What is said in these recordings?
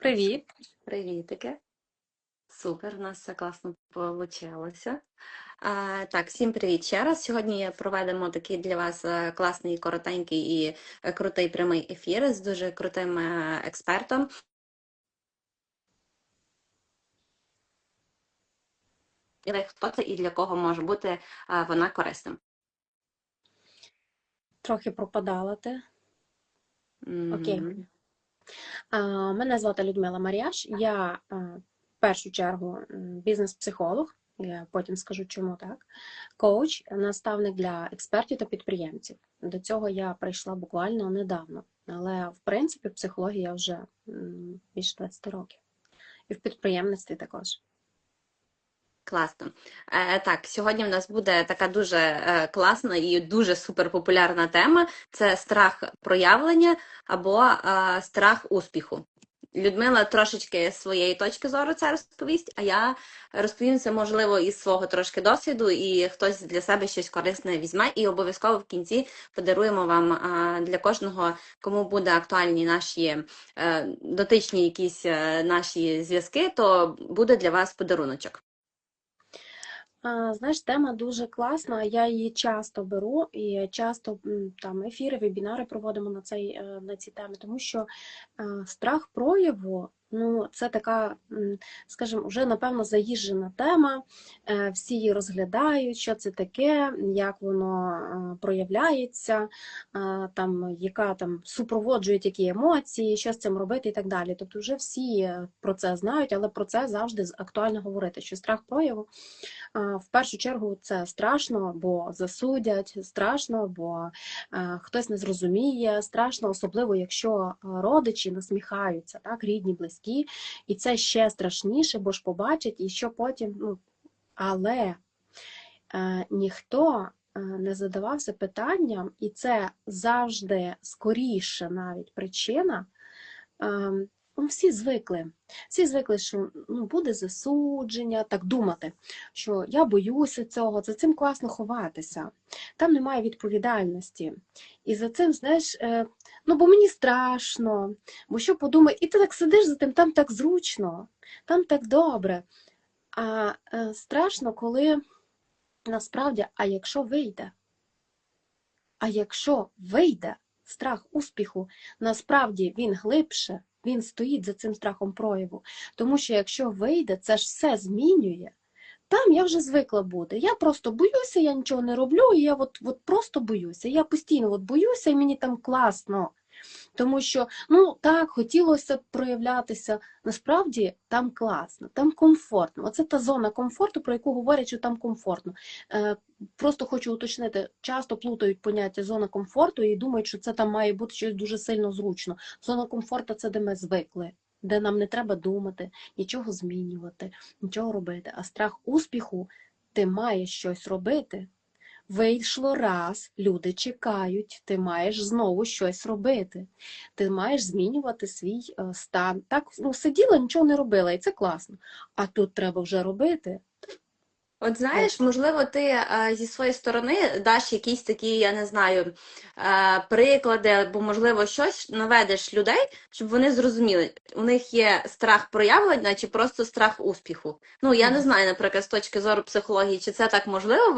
Привіт. Привітики. Супер, у нас все класно вийшло. Так, всім привіт ще раз. Сьогодні проведемо такий для вас е, класний, коротенький і е, крутий прямий ефір з дуже крутим е, експертом. Хто це і для кого може бути вона корисним? Трохи пропадала ти. Окей. Мене звати Людмила Маріаш. Я в першу чергу бізнес-психолог. Я потім скажу, чому так. Коуч, наставник для експертів та підприємців. До цього я прийшла буквально недавно, але в принципі психологія вже більше 20 років. І в підприємництві також. Класно. Е, так, сьогодні в нас буде така дуже е, класна і дуже суперпопулярна тема це страх проявлення або е, страх успіху. Людмила трошечки з своєї точки зору це розповість, а я розповім це, можливо, із свого трошки досвіду, і хтось для себе щось корисне візьме, і обов'язково в кінці подаруємо вам е, для кожного, кому буде актуальні наші е, дотичні якісь е, наші зв'язки, то буде для вас подаруночок. Знаєш, тема дуже класна. Я її часто беру і часто там ефіри, вебінари проводимо на цей е, на ці теми, тому що е, страх прояву. Ну, це така, скажімо, вже напевно заїжджена тема. Е, Всі її розглядають, що це таке, як воно е, проявляється, е, там, яка там супроводжують які емоції, що з цим робити і так далі. Тобто, вже всі про це знають, але про це завжди актуально говорити, що страх прояву. В першу чергу це страшно, бо засудять, страшно, бо хтось не зрозуміє, страшно, особливо якщо родичі насміхаються, так, рідні, близькі, і це ще страшніше, бо ж побачать, і що потім. Ну, але е, ніхто е, не задавався питанням, і це завжди скоріше навіть причина. е, Ну, всі звикли. Всі звикли, що ну, буде засудження, так думати, що я боюся цього, за цим класно ховатися. Там немає відповідальності. І за цим, знаєш, е, ну бо мені страшно, бо що подумає, і ти так сидиш за тим, там так зручно, там так добре. А е, страшно, коли насправді, а якщо вийде? А якщо вийде страх успіху, насправді він глибше, він стоїть за цим страхом прояву. Тому що якщо вийде, це ж все змінює. Там я вже звикла бути. Я просто боюся, я нічого не роблю, і я от, от просто боюся. Я постійно от боюся, і мені там класно. Тому що, ну так, хотілося б проявлятися. Насправді там класно, там комфортно. Оце та зона комфорту, про яку говорять, що там комфортно. Е, просто хочу уточнити, часто плутають поняття зона комфорту і думають, що це там має бути щось дуже сильно зручно. Зона комфорту це де ми звикли, де нам не треба думати, нічого змінювати, нічого робити. А страх успіху ти маєш щось робити. Вийшло раз, люди чекають, ти маєш знову щось робити. Ти маєш змінювати свій е, стан. Так, ну, сиділа, нічого не робила, і це класно. А тут треба вже робити. От знаєш, можливо, ти е, зі своєї сторони даш якісь такі, я не знаю, е, приклади, або, можливо, щось наведеш людей, щоб вони зрозуміли, у них є страх проявлення чи просто страх успіху. Ну, я не знаю, наприклад, з точки зору психології, чи це так можливо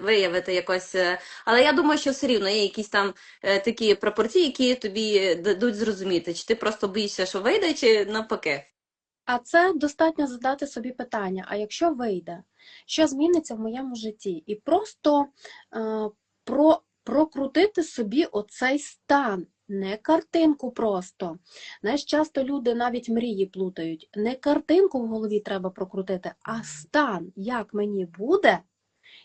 виявити якось, е, але я думаю, що все рівно є якісь там такі пропорції, які тобі дадуть зрозуміти, чи ти просто боїшся, що вийде, чи навпаки. А це достатньо задати собі питання: а якщо вийде, що зміниться в моєму житті? І просто е, про, прокрутити собі оцей стан, не картинку просто. Знаєш, часто люди навіть мрії плутають. Не картинку в голові треба прокрутити, а стан, як мені буде.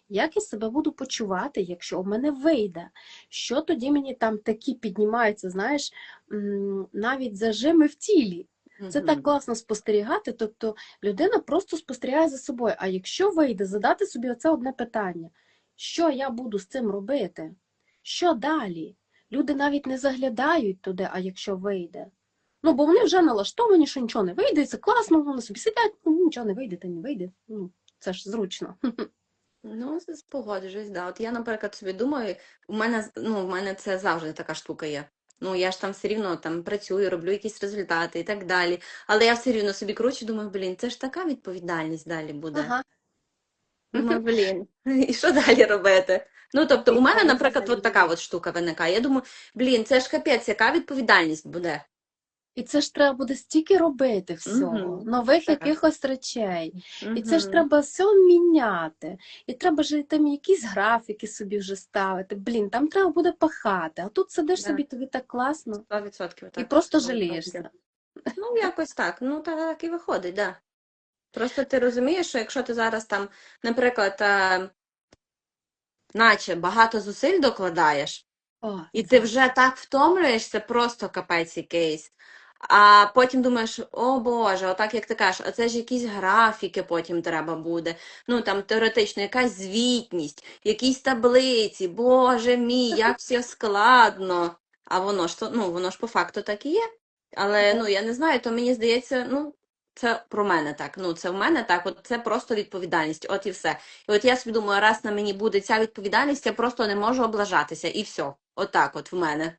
Як я себе буду почувати, якщо в мене вийде? Що тоді мені там такі піднімаються, знаєш, навіть зажими в тілі. Це так класно спостерігати. Тобто людина просто спостерігає за собою. А якщо вийде, задати собі оце одне питання: що я буду з цим робити? Що далі? Люди навіть не заглядають туди, а якщо вийде. Ну, бо вони вже налаштовані, що нічого не вийде, і це класно, вони собі сидять, ну нічого не вийде, та не вийде. Ну, це ж зручно. Ну, з- погоджуюсь, да. От я, наприклад, собі думаю, у мене, ну, у мене це завжди така штука є. Ну, я ж там все рівно там працюю, роблю якісь результати і так далі. Але я все рівно собі кручу, думаю, блін, це ж така відповідальність далі буде. Ага. Ну, блін, і що далі робити? Ну, тобто, у мене, наприклад, от така от штука виникає. Я думаю, блін, це ж капець, яка відповідальність буде? І це ж треба буде стільки робити всього, Мгм. нових Так. якихось речей. І це ж треба все міняти. І треба ж там якісь графіки собі вже ставити. Блін, там треба буде пахати. А тут сидиш Да. собі, тобі так класно. 100% І просто 100%. жалієшся. Ну, якось так. Ну, та так і виходить, да. Просто ти розумієш, що якщо ти зараз там, наприклад, е, наче багато зусиль докладаєш, О, і ти вже так втомлюєшся, просто капець якийсь. А потім думаєш, о Боже, отак як ти кажеш, а це ж якісь графіки потім треба буде. Ну там теоретично якась звітність, якісь таблиці, Боже мій, як все складно. А воно ж то, ну воно ж по факту так і є. Але ну я не знаю, то мені здається, ну це про мене так. Ну це в мене так, от це просто відповідальність, от і все. І от я собі думаю, раз на мені буде ця відповідальність, я просто не можу облажатися, і все. Отак, от в мене.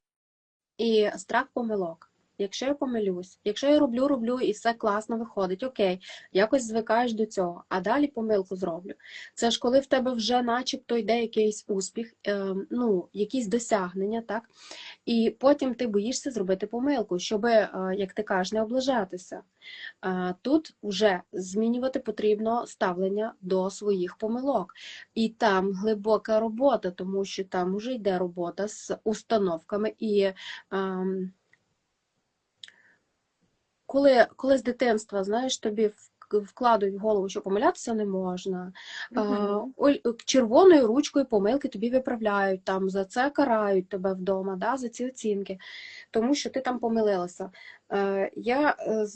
І страх помилок. Якщо я помилюсь, якщо я роблю, роблю і все класно виходить, окей, якось звикаєш до цього, а далі помилку зроблю. Це ж коли в тебе вже начебто йде якийсь успіх, е, ну, якісь досягнення, так? І потім ти боїшся зробити помилку, щоб, е, як ти кажеш, не облажатися. Е, Тут вже змінювати потрібно ставлення до своїх помилок. І там глибока робота, тому що там вже йде робота з установками і. Коли, коли з дитинства, знаєш, тобі вкладуть в голову, що помилятися не можна, Мгм. червоною ручкою помилки тобі виправляють, там за це карають тебе вдома, да, за ці оцінки, тому що ти там помилилася. Е, Я е,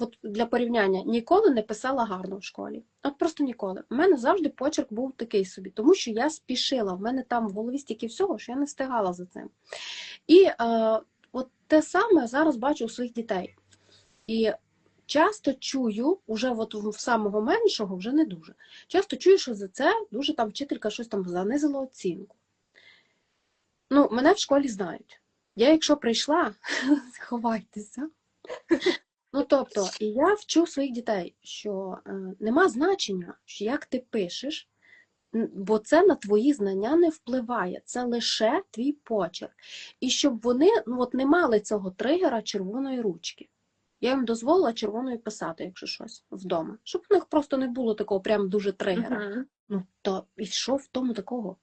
от для порівняння ніколи не писала гарно в школі. От просто ніколи. У мене завжди почерк був такий собі, тому що я спішила. В мене там в голові стільки всього, що я не встигала за цим. І е, от те саме зараз бачу у своїх дітей. І часто чую, уже от в самого меншого вже не дуже. Часто чую, що за це дуже там вчителька щось там занизила оцінку. Ну, мене в школі знають. Я, якщо прийшла, ховайтеся. Ну, тобто, і я вчу своїх дітей, що е, нема значення, що як ти пишеш, бо це на твої знання не впливає, це лише твій почерк. І щоб вони ну, от не мали цього тригера червоної ручки. Я їм дозволила червоною писати, якщо щось вдома. Щоб у них просто не було такого прям дуже тригера. Мгм. Ну, то і що в тому такого?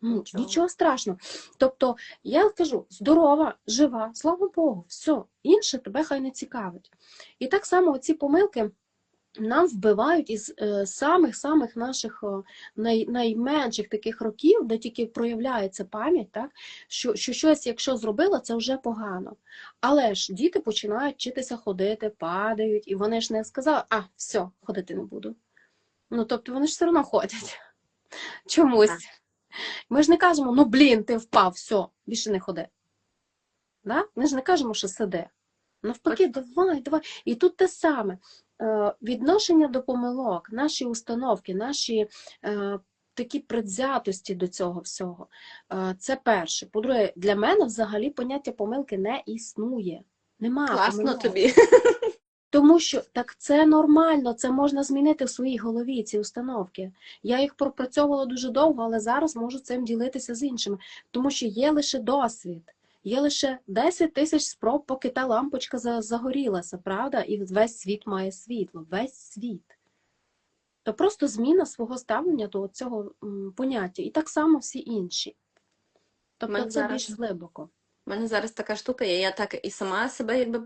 Ну, Нічого. нічого. страшного. Тобто, я кажу, здорова, жива, слава Богу, все, інше тебе хай не цікавить. І так само ці помилки нам вбивають із самих-самих наших е, най, найменших таких років, де тільки проявляється пам'ять, так? Що, що щось, якщо зробила, це вже погано. Але ж діти починають вчитися ходити, падають, і вони ж не сказали, а, все, ходити не буду. Ну, тобто вони ж все одно ходять. Чомусь. Так. Ми ж не кажемо, ну блін, ти впав, все, більше не ходи. Да? Ми ж не кажемо, що сиди. Навпаки, давай, давай. І тут те саме. Е, Відношення до помилок, наші установки, наші е, такі предвзятості до цього всього. Е, це перше. По-друге, для мене взагалі поняття помилки не існує. Нема Класно помилок. тобі. Тому що так це нормально, це можна змінити в своїй голові, ці установки. Я їх пропрацьовувала дуже довго, але зараз можу цим ділитися з іншими, тому що є лише досвід, є лише 10 тисяч спроб, поки та лампочка загорілася, правда? І весь світ має світло, весь світ. То просто зміна свого ставлення до цього поняття. І так само всі інші. Тобто Ми це зараз- більш глибоко. У мене зараз така штука є, я так і сама себе якби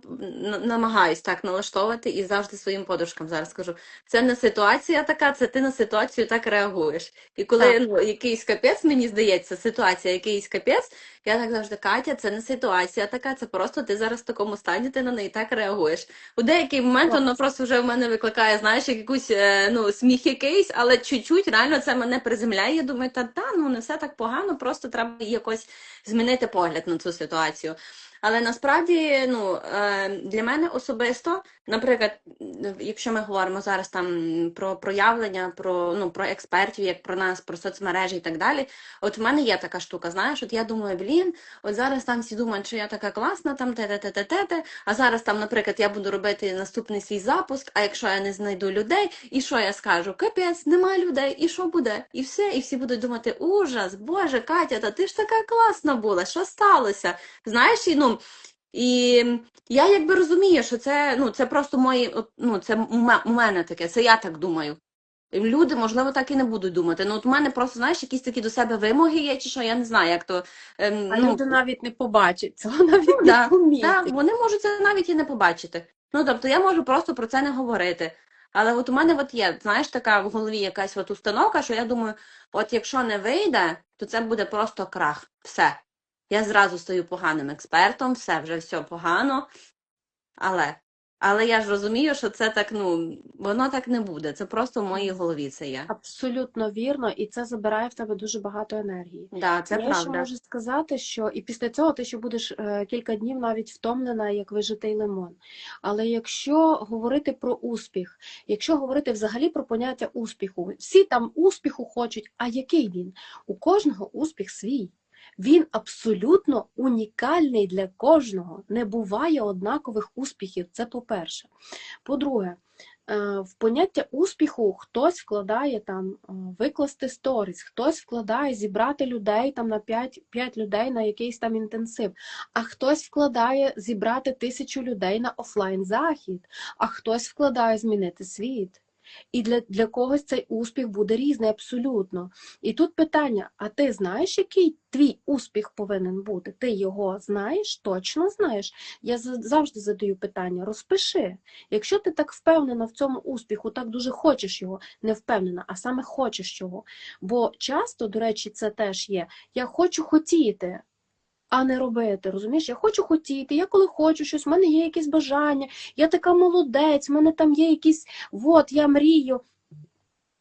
намагаюсь так налаштовувати і завжди своїм подружкам зараз кажу, це не ситуація така, це ти на ситуацію так реагуєш. І коли Так. ну, якийсь капець, мені здається, ситуація якийсь капець, я так завжди, Катя, це не ситуація така, це просто ти зараз в такому стані, ти на неї так реагуєш. У деякий момент воно просто вже в мене викликає, знаєш, як якусь е, ну, сміх якийсь, але чуть-чуть реально це мене приземляє. Я думаю, та та ну не все так погано, просто треба якось змінити погляд на цю ситуацію ситуацію. Але насправді, ну, е, для мене особисто, наприклад, якщо ми говоримо зараз там про проявлення, про, ну, про експертів, як про нас, про соцмережі і так далі, от в мене є така штука, знаєш, от я думаю, блін, от зараз там всі думають, що я така класна, там те-те-те-те-те, а зараз там, наприклад, я буду робити наступний свій запуск, а якщо я не знайду людей, і що я скажу? Капець, немає людей, і що буде? І все, і всі будуть думати, ужас, Боже, Катя, та ти ж така класна була, що сталося? Знаєш, і ну. І я якби розумію, що це, ну, це просто мої, ну, це у мене таке, це я так думаю. Люди, можливо, так і не будуть думати. Ну, от у мене просто, знаєш, якісь такі до себе вимоги є, чи що, я не знаю, як то. Ем, А ну, люди навіть не побачать цього, навіть не да, да, вони можуть це навіть і не побачити. Ну, тобто я можу просто про це не говорити. Але от у мене от є, знаєш, така в голові якась от установка, що я думаю, от якщо не вийде, то це буде просто крах. Все. Я зразу стаю поганим експертом, все, вже все погано. Але, але я ж розумію, що це так, ну, воно так не буде. Це просто в моїй голові це є. Абсолютно вірно, і це забирає в тебе дуже багато енергії. Да, це Я ще можу сказати, що і після цього ти ще будеш е, кілька днів навіть втомлена, як вижитий лимон. Але якщо говорити про успіх, якщо говорити взагалі про поняття успіху, всі там успіху хочуть, а який він? У кожного успіх свій. Він абсолютно унікальний для кожного. Не буває однакових успіхів. Це по-перше. По-друге, е, в поняття успіху хтось вкладає там е, викласти сторіс, хтось вкладає зібрати людей там на 5, 5 людей на якийсь там інтенсив, а хтось вкладає зібрати тисячу людей на офлайн захід, а хтось вкладає змінити світ. І для, для когось цей успіх буде різний абсолютно. І тут питання: а ти знаєш, який твій успіх повинен бути? Ти його знаєш, точно знаєш? Я за- завжди задаю питання: розпиши. Якщо ти так впевнена в цьому успіху, так дуже хочеш його, не впевнена, а саме хочеш його. Бо часто, до речі, це теж є. Я хочу хотіти. А не робити, розумієш? Я хочу хотіти, я коли хочу щось, в мене є якісь бажання, я така молодець, в мене там є якісь, от, я мрію,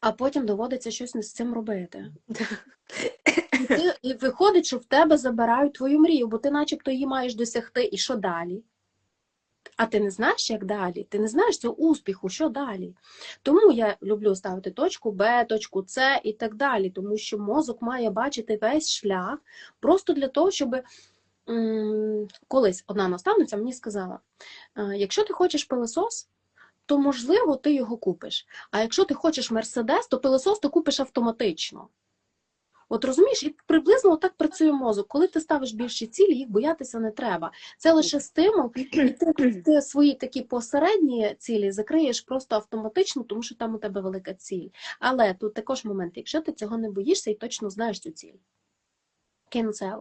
а потім доводиться щось з цим робити. І, ти, і виходить, що в тебе забирають твою мрію, бо ти начебто її маєш досягти, і що далі? А ти не знаєш, як далі? Ти не знаєш цього успіху, що далі? Тому я люблю ставити точку Б, точку С і так далі, тому що мозок має бачити весь шлях просто для того, щоб колись одна наставниця мені сказала: «Е, якщо ти хочеш пилосос, то можливо ти його купиш. А якщо ти хочеш мерседес, то пилосос ти купиш автоматично. От розумієш, і приблизно так працює мозок. Коли ти ставиш більші цілі, їх боятися не треба. Це лише стимул, і ти, ти свої такі посередні цілі закриєш просто автоматично, тому що там у тебе велика ціль. Але тут також момент, якщо ти цього не боїшся і точно знаєш цю ціль. Cancel.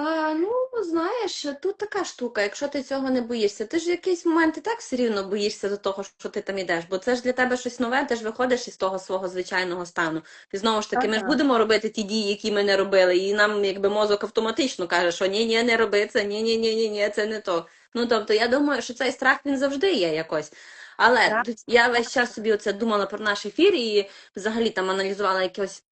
А, ну, знаєш, тут така штука, якщо ти цього не боїшся, ти ж в якийсь момент і так все рівно боїшся до того, що ти там ідеш, бо це ж для тебе щось нове, ти ж виходиш із того свого звичайного стану. І знову ж таки, ми ж будемо робити ті дії, які ми не робили, і нам якби мозок автоматично каже, що ні, ні, не роби це, ні, ні, ні, ні, ні, це не то. Ну, тобто, я думаю, що цей страх він завжди є якось. Але Так. я весь час собі оце думала про наш ефір і взагалі там аналізувала якось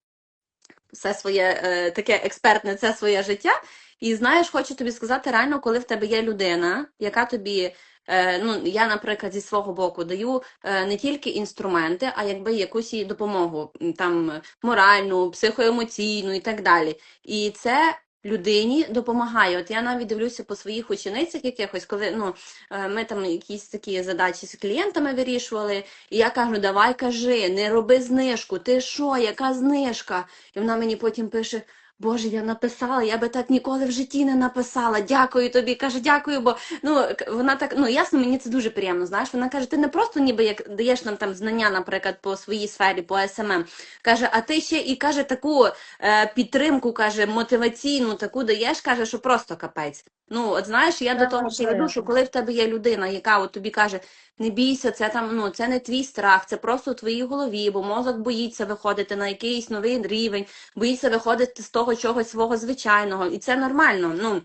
все своє е, таке експертне, це своє життя. І знаєш, хочу тобі сказати, реально, коли в тебе є людина, яка тобі, е, ну я, наприклад, зі свого боку даю е, не тільки інструменти, а якби якусь їй допомогу, там моральну, психоемоційну і так далі. І це людині допомагає. От я навіть дивлюся по своїх ученицях якихось, коли ну е, ми там якісь такі задачі з клієнтами вирішували, і я кажу, давай кажи, не роби знижку, ти що, яка знижка? І вона мені потім пише. Боже, я написала, я би так ніколи в житті не написала. Дякую тобі. Каже, дякую, бо ну вона так, ну ясно, мені це дуже приємно. Знаєш, вона каже, ти не просто ніби як даєш нам там знання, наприклад, по своїй сфері, по СММ. Каже, а ти ще і каже таку е, підтримку, каже, мотиваційну, таку даєш, каже, що просто капець. Ну, от знаєш, я Це до того ще веду, що коли в тебе є людина, яка от тобі каже, не бійся, це там, ну це не твій страх, це просто у твоїй голові, бо мозок боїться виходити на якийсь новий рівень, боїться виходити з того чогось свого звичайного, і це нормально. Ну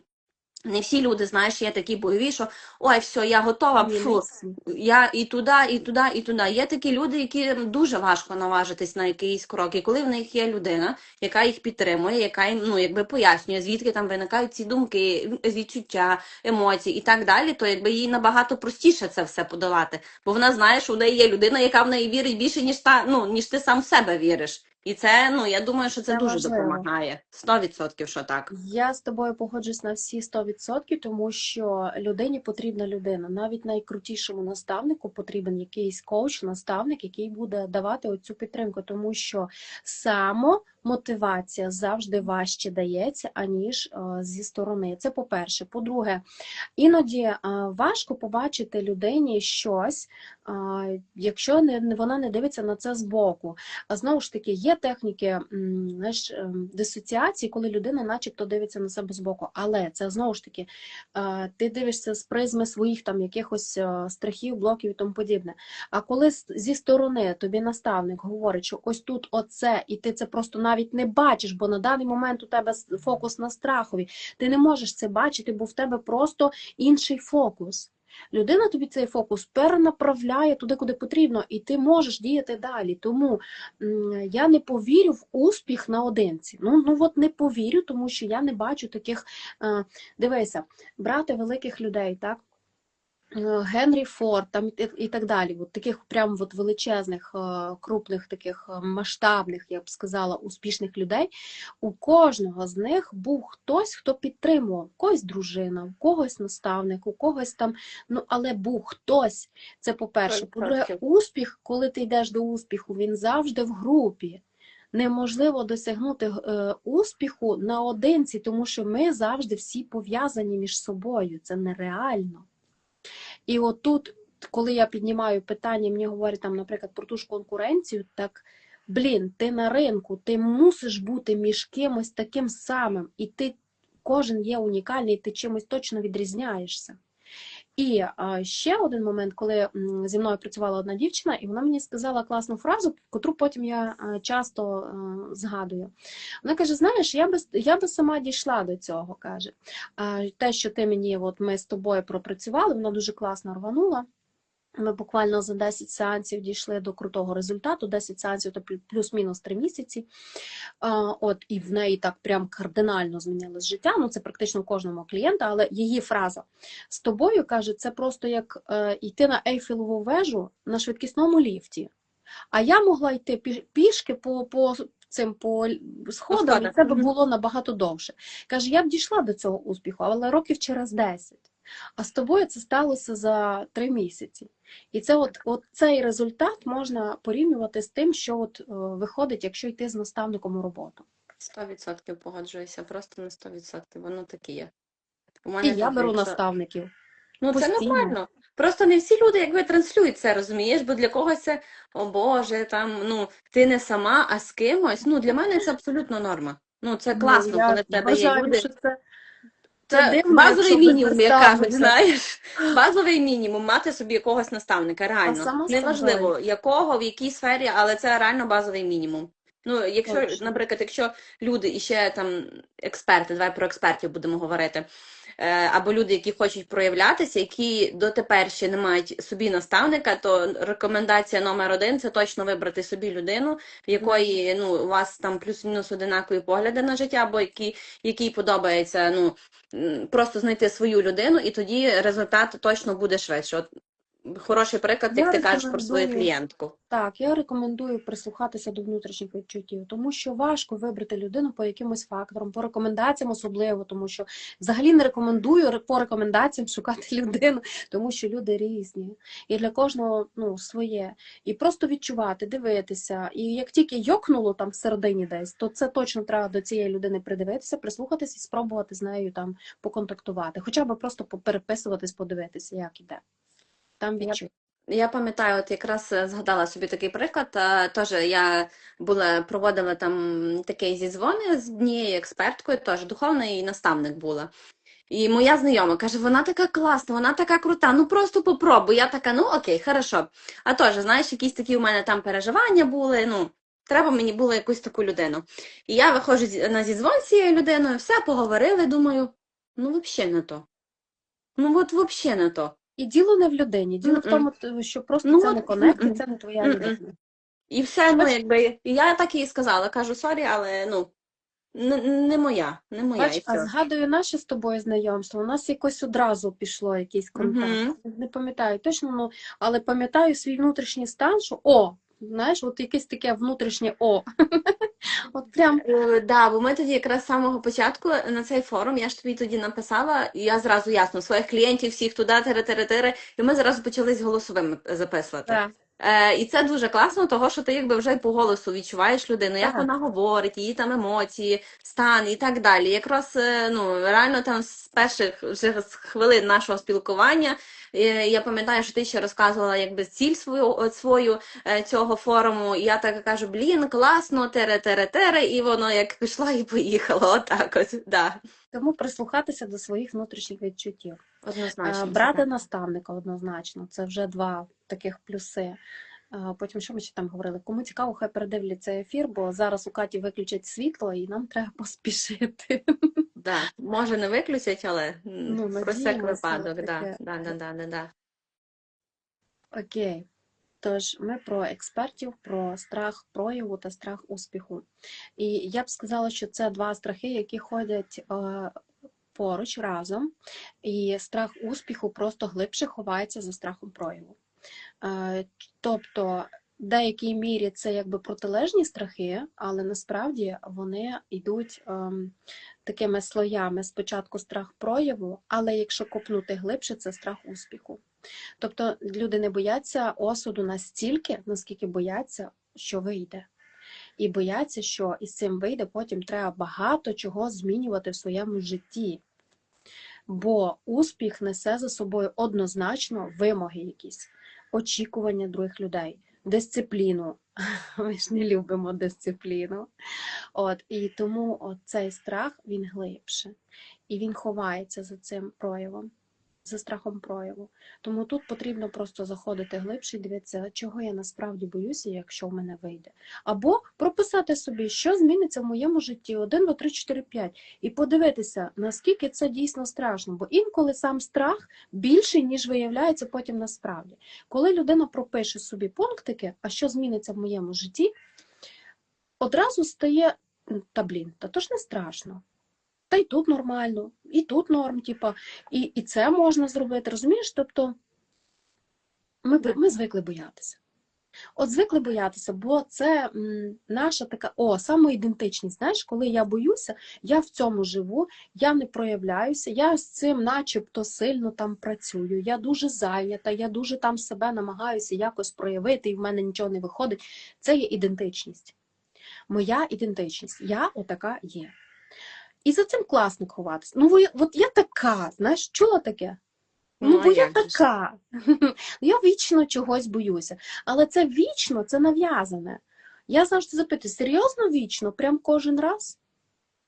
Не всі люди, знаєш, є такі бойові, що ой, все, я готова, фу, я і туди, і туди, і туди. Є такі люди, які дуже важко наважитись на якийсь крок. І коли в них є людина, яка їх підтримує, яка їм ну якби пояснює, звідки там виникають ці думки, відчуття, емоції і так далі, то якби їй набагато простіше це все подолати. Бо вона знає, що у неї є людина, яка в неї вірить більше, ніж та ну ніж ти сам в себе віриш. І це ну я думаю, що це Це дуже важливо. допомагає. 100% що так. Я з тобою погоджуюсь на всі 100%, тому що людині потрібна людина. Навіть найкрутішому наставнику потрібен якийсь коуч, наставник, який буде давати оцю підтримку, тому що само мотивація завжди важче дається, аніж е, зі сторони. Це по-перше. По-друге, іноді е, важко побачити людині щось, е, якщо вона не дивиться на це збоку. А знову ж таки, є техніки знаєш, дисоціації, коли людина начебто дивиться на себе збоку. Але це знову ж таки, ти дивишся з призми своїх там якихось страхів, блоків і тому подібне. А коли зі сторони тобі наставник говорить, що ось тут оце, і ти це просто навіть не бачиш, бо на даний момент у тебе фокус на страхові, ти не можеш це бачити, бо в тебе просто інший фокус. Людина тобі цей фокус перенаправляє туди, куди потрібно, і ти можеш діяти далі. Тому я не повірю в успіх наодинці. Ну, ну от не повірю, тому що я не бачу таких. е, Дивися, брати великих людей, так? Е, Генрі Форд там і, так далі, от таких прям от величезних, е, крупних, таких е, масштабних, я б сказала, успішних людей. У кожного з них був хтось, хто підтримував, у когось дружина, у когось наставник, у когось там. Ну але був хтось. Це по-перше. По-друге, успіх, коли ти йдеш до успіху, він завжди в групі. Неможливо досягнути успіху наодинці, тому що ми завжди всі пов'язані між собою. Це нереально. І отут, коли я піднімаю питання, мені говорять там, наприклад, про ту ж конкуренцію, так блін, ти на ринку, ти мусиш бути між кимось таким самим, і ти кожен є унікальний, ти чимось точно відрізняєшся. І ще один момент, коли зі мною працювала одна дівчина, і вона мені сказала класну фразу, котру потім я часто згадую. Вона каже: Знаєш, я би, я би сама дійшла до цього. каже. Те, що ти мені, от ми з тобою пропрацювали, вона дуже класно рванула. Ми буквально за 10 сеансів дійшли до крутого результату. 10 сеансів то плюс-мінус 3 місяці. От і в неї так прям кардинально змінилось життя. Ну це практично у кожному клієнта, але її фраза з тобою каже, це просто як е, йти на Ейфелеву вежу на швидкісному ліфті. А я могла йти пішки по, по цим по сходам, і це мгм. було набагато довше. Каже, я б дійшла до цього успіху, але років через 10. А з тобою це сталося за три місяці. І це от, от цей результат можна порівнювати з тим, що от е, виходить, якщо йти з наставником у роботу. 100% погоджуюся, просто на 100%, воно таке є. У І я беру якщо- наставників. Ну, це нормально. Просто не всі люди якби транслюють це, розумієш? Бо для когось це, о Боже, там, ну, ти не сама, а з кимось. Ну, для мене це абсолютно норма. Ну, це класно, Ну, я коли в тебе є люди. що це Це дивно, базовий мінімум, як кажуть, знаєш. Базовий мінімум мати собі якогось наставника, реально. Неважливо, якого, в якій сфері, але це реально базовий мінімум. Ну, якщо, наприклад, якщо люди і ще там експерти, давай про експертів будемо говорити. Е, Або люди, які хочуть проявлятися, які дотепер ще не мають собі наставника, то рекомендація номер один це точно вибрати собі людину, в якої ну у вас там плюс-мінус одинакові погляди на життя, або які, якій подобається ну просто знайти свою людину, і тоді результат точно буде швидше. От хороший приклад, як Я ти кажеш про свою клієнтку. Так, я рекомендую прислухатися до внутрішніх відчуттів, тому що важко вибрати людину по якимось факторам, по рекомендаціям особливо, тому що взагалі не рекомендую по рекомендаціям шукати людину, тому що люди різні, і для кожного ну своє. І просто відчувати, дивитися. І як тільки йокнуло там всередині десь, то це точно треба до цієї людини придивитися, прислухатися і спробувати з нею там поконтактувати, хоча б просто переписуватись, подивитися, як іде. Там Я. Я пам'ятаю, от якраз е, згадала собі такий приклад. е, Теж я була проводила там такий зізвони з однією експерткою, теж духовний наставник була. І моя знайома каже: вона така класна, вона така крута. Ну просто попробуй. Я така, ну окей, хорошо. А теж, знаєш, якісь такі у мене там переживання були. Ну, треба мені було якусь таку людину. І я виходжу на зізвон з цією людиною, все поговорили, думаю. Ну, взагалі не то. Ну, от взагалі не то. І діло не в людині. Діло в тому, що просто Ну, це от, не конект, і це не твоя людина. І все, ну, якби, і я так і сказала, кажу, сорі, але, ну, не, не моя, не моя, і Бач, а згадую наше з тобою знайомство. У нас якось одразу пішло якийсь контакт. Мгм. Не пам'ятаю точно, ну, але пам'ятаю свій внутрішній стан, що о, знаєш, от якесь таке внутрішнє о. От прям Е, Да, бо ми тоді якраз з самого початку на цей форум, я ж тобі тоді написала, і я зразу ясно своїх клієнтів всіх туди, тире-тире-тире, і ми зразу почали з голосовими записувати. так. Е, і це дуже класно, того що ти якби вже по голосу відчуваєш людину, як Так. вона говорить, її там емоції, стан і так далі. Якраз е, ну реально там з перших вже з хвилин нашого спілкування. е, Я пам'ятаю, що ти ще розказувала якби ціль свою свою е, цього форуму. І я так кажу, блін, класно, тере, тере, тере, і воно як пішло і поїхало. Отак от, да. Тому прислухатися до своїх внутрішніх відчуттів. Однозначно. Е, Брати наставника однозначно, це вже два таких плюси. Е, Потім, що ми ще там говорили? Кому цікаво, хай передивляться ефір, бо зараз у Каті виключать світло, і нам треба поспішити. Да. Може не виключать, але Ну, про всяк випадок, да. Да, да, да, да, да. Окей. Тож ми про експертів, про страх прояву та страх успіху. І я б сказала, що це два страхи, які ходять е, поруч разом, і страх успіху просто глибше ховається за страхом прояву. Е, Тобто, в деякій мірі це якби протилежні страхи, але насправді вони йдуть ем, такими слоями. Спочатку страх прояву, але якщо копнути глибше, це страх успіху. Тобто люди не бояться осуду настільки, наскільки бояться, що вийде. І бояться, що із цим вийде, потім треба багато чого змінювати в своєму житті. Бо успіх несе за собою однозначно вимоги якісь, очікування других людей, дисципліну. Ми ж не любимо дисципліну. От, і тому от цей страх він глибше. І він ховається за цим проявом, за страхом прояву. Тому тут потрібно просто заходити глибше і дивитися, чого я насправді боюся, якщо в мене вийде. Або прописати собі, що зміниться в моєму житті 1, 2, 3, 4, 5, і подивитися, наскільки це дійсно страшно. Бо інколи сам страх більший, ніж виявляється потім насправді. Коли людина пропише собі пунктики, а що зміниться в моєму житті, одразу стає «М, та блін, та то ж не страшно. Та й тут нормально, і тут норм, типа, і, і це можна зробити. Розумієш? Тобто ми, ми звикли боятися. От звикли боятися, бо це наша така о, самоідентичність. Знаєш, коли я боюся, я в цьому живу, я не проявляюся, я з цим начебто сильно там працюю, я дуже зайнята, я дуже там себе намагаюся якось проявити, і в мене нічого не виходить. Це є ідентичність. Моя ідентичність. Я отака є. І за цим класно ховатися. Ну, ви- от я така, знаєш, чула таке? Ну, Ну, бо я така. Я вічно чогось боюся. Але це вічно, це нав'язане. Я завжди запитую, серйозно вічно, прям кожен раз?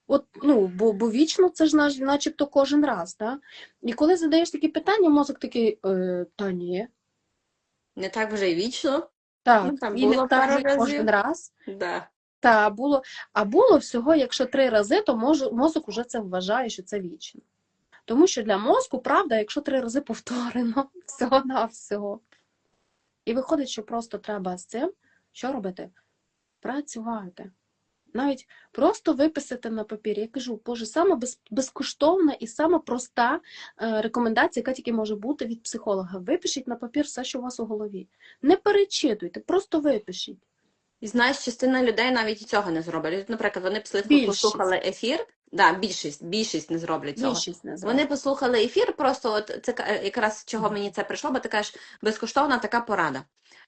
От, ну, бо, бо вічно це ж начебто кожен раз, так? І коли задаєш такі питання, мозок такий, е, та ні. Не так вже й вічно. Так, Ну, там і не так пару кожен раз. Да. Та було, а було всього, якщо три рази, то мозок уже це вважає, що це вічно. Тому що для мозку, правда, якщо три рази повторено, всього на всього. І виходить, що просто треба з цим що робити? Працювати. Навіть просто виписати на папірі. Я кажу, боже, без, безкоштовна і сама проста е, рекомендація, яка тільки може бути від психолога. Випишіть на папір все, що у вас у голові. Не перечитуйте, просто випишіть. І знаєш, частина людей навіть і цього не зроблять. Наприклад, вони Більшість. послухали ефір. Да, більшість, більшість не зроблять цього. Більшість не Вони послухали ефір, просто от це якраз чого мені це прийшло, бо ти кажеш, безкоштовна така порада.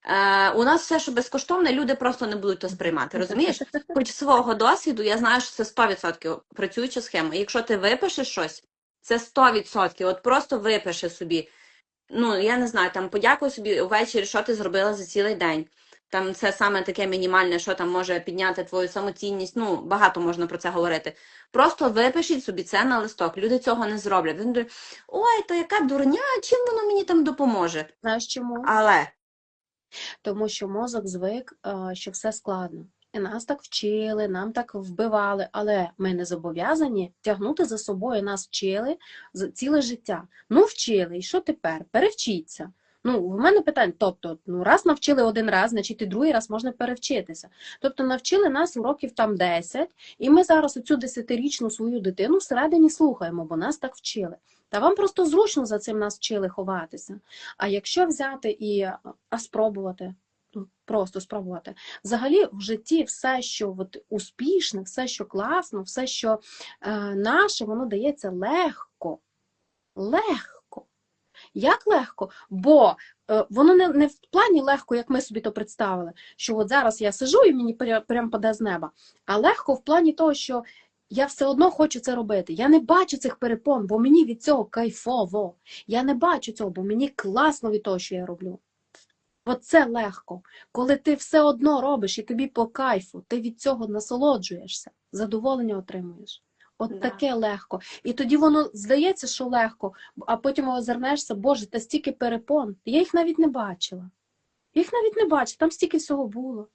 Е, у нас все, що безкоштовне, люди просто не будуть то сприймати. Розумієш? Хоч свого досвіду, я знаю, що це 100% працююча схема. І якщо ти випишеш щось, це 100%. От просто випиши собі. Ну, я не знаю, там подякуй собі увечері, що ти зробила за цілий день. Там це саме таке мінімальне, що там може підняти твою самоцінність. Ну, багато можна про це говорити. Просто випишіть собі це на листок. Люди цього не зроблять. Вони думають, ой, то яка дурня, чим воно мені там допоможе? Знаєш чому? Але Тому що мозок звик, е, що все складно. і нас так вчили, нам так вбивали, але ми не зобов'язані тягнути за собою. Нас вчили ціле життя. Ну, вчили, і що тепер? Перевчіться. Ну, в мене питання, тобто, ну, раз навчили один раз, значить і другий раз можна перевчитися. Тобто навчили нас уроків там 10, і ми зараз оцю десятирічну свою дитину всередині слухаємо, бо нас так вчили. Та вам просто зручно за цим нас вчили ховатися. А якщо взяти і а спробувати, ну, просто спробувати, взагалі в житті все, що от, успішне, все, що класно, все, що е, наше, воно дається легко. Легко. Як легко? Бо е, воно не, не в плані легко, як ми собі то представили, що от зараз я сижу і мені прям паде з неба. А легко в плані того, що я все одно хочу це робити. Я не бачу цих перепон, бо мені від цього кайфово. Я не бачу цього, бо мені класно від того, що я роблю. От це легко. Коли ти все одно робиш і тобі по кайфу, ти від цього насолоджуєшся, задоволення отримуєш. От Да. таке легко. І тоді воно здається, що легко, а потім озирнешся, Боже, та стільки перепон. Я їх навіть не бачила. Я їх навіть не бачила, там стільки всього було.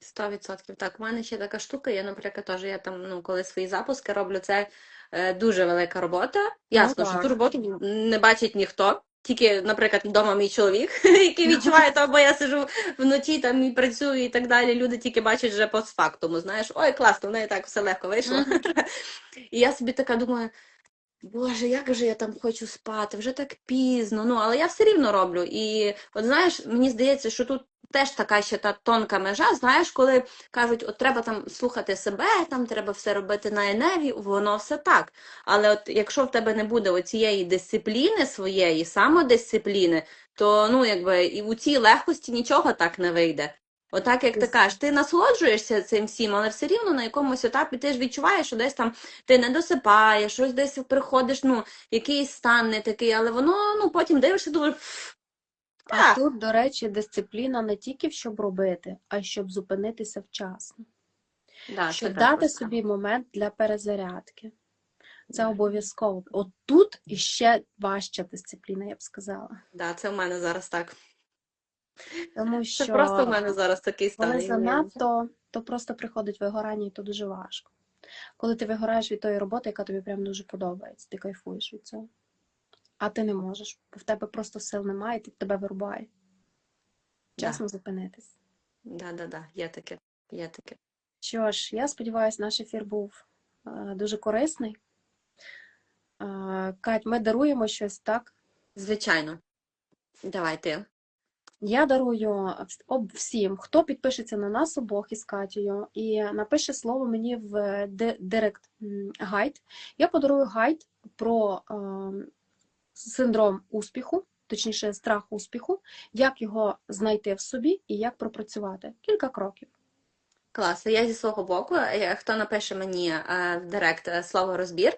Сто відсотків. Так, у мене ще така штука, я, наприклад, теж я там, ну, коли свої запуски роблю, це е, дуже велика робота. Ясно, що ту роботу не бачить ніхто. Тільки, наприклад, вдома мій чоловік, який відчуває, то, бо я сижу вночі там і працюю і так далі. Люди тільки бачать вже постфактуму, знаєш, ой, класно, в неї так все легко вийшло. І я собі така думаю, Боже, як же я там хочу спати, вже так пізно. Ну, але я все рівно роблю. І от знаєш, мені здається, що тут теж така ще та тонка межа, знаєш, коли кажуть, от треба там слухати себе, там треба все робити на енергію, воно все так. Але от якщо в тебе не буде оцієї дисципліни своєї, самодисципліни, то ну якби і у цій легкості нічого так не вийде. Отак, як ти кажеш, ти насолоджуєшся цим всім, але все рівно на якомусь етапі ти ж відчуваєш, що десь там ти не досипаєш, щось десь приходиш, ну, якийсь стан не такий, але воно, ну, потім дивишся, думаєш, А тут, до речі, дисципліна не тільки щоб робити, а щоб зупинитися вчасно. да, щоб дати просто. собі момент для перезарядки. Це обов'язково. От тут іще важча дисципліна, я б сказала. Да, це в мене зараз так. Тому Це просто в мене зараз такий стан. коли занадто, то просто приходить вигорання, і то дуже важко. Коли ти вигораєш від тої роботи, яка тобі прям дуже подобається, ти кайфуєш від цього. А ти не можеш, бо в тебе просто сил немає, і тебе вирубає. Да. Чесно зупинитись. Да, да, да, є таке, є таке. Що ж, я сподіваюся, наш ефір був е, дуже корисний. Е, Кать, ми даруємо щось, так? Звичайно. Давай ти. Я дарую всім, хто підпишеться на нас обох із Катєю і напише слово мені в ди- директ гайд. Я подарую гайд про е, синдром успіху, точніше, страх успіху, як його знайти в собі і як пропрацювати. Кілька кроків. Клас. Я зі свого боку, е, хто напише мені е, в директ е, слово розбір,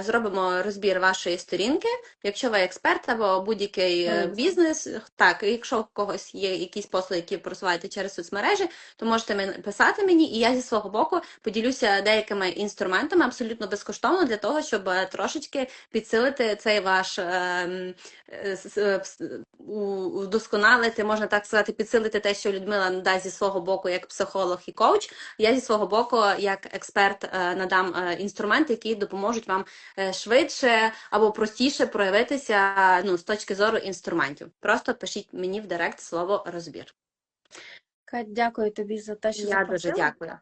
зробимо розбір вашої сторінки. Якщо ви експерт або будь-який бізнес, так, якщо у когось є якісь послуги, які просуваєте через соцмережі, то можете писати мені, і я зі свого боку поділюся деякими інструментами абсолютно безкоштовно для того, щоб трошечки підсилити цей ваш вдосконалити, можна так сказати, підсилити те, що Людмила надасть зі свого боку як психолог і коуч. Я зі свого боку, як експерт, е, надам е, інструменти, які допоможуть вам е, швидше або простіше проявитися ну, з точки зору інструментів. Просто пишіть мені в директ слово розбір. Кать, дякую тобі за те, що Я дуже дякую.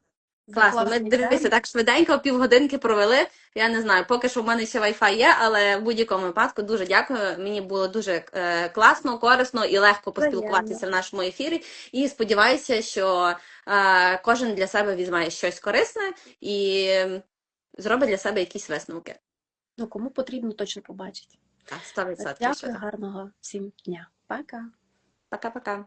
Класно, ми день. так швиденько, півгодинки провели. Я не знаю, поки що в мене ще Wi-Fi є, але в будь-якому випадку дуже дякую. Мені було дуже е, класно, корисно і легко поспілкуватися в нашому ефірі. І сподіваюся, що е, кожен для себе візьме щось корисне і зробить для себе якісь висновки. Ну, кому потрібно, точно побачить. Так, 100%. Дякую, гарного всім дня. Пока. Пока-пока.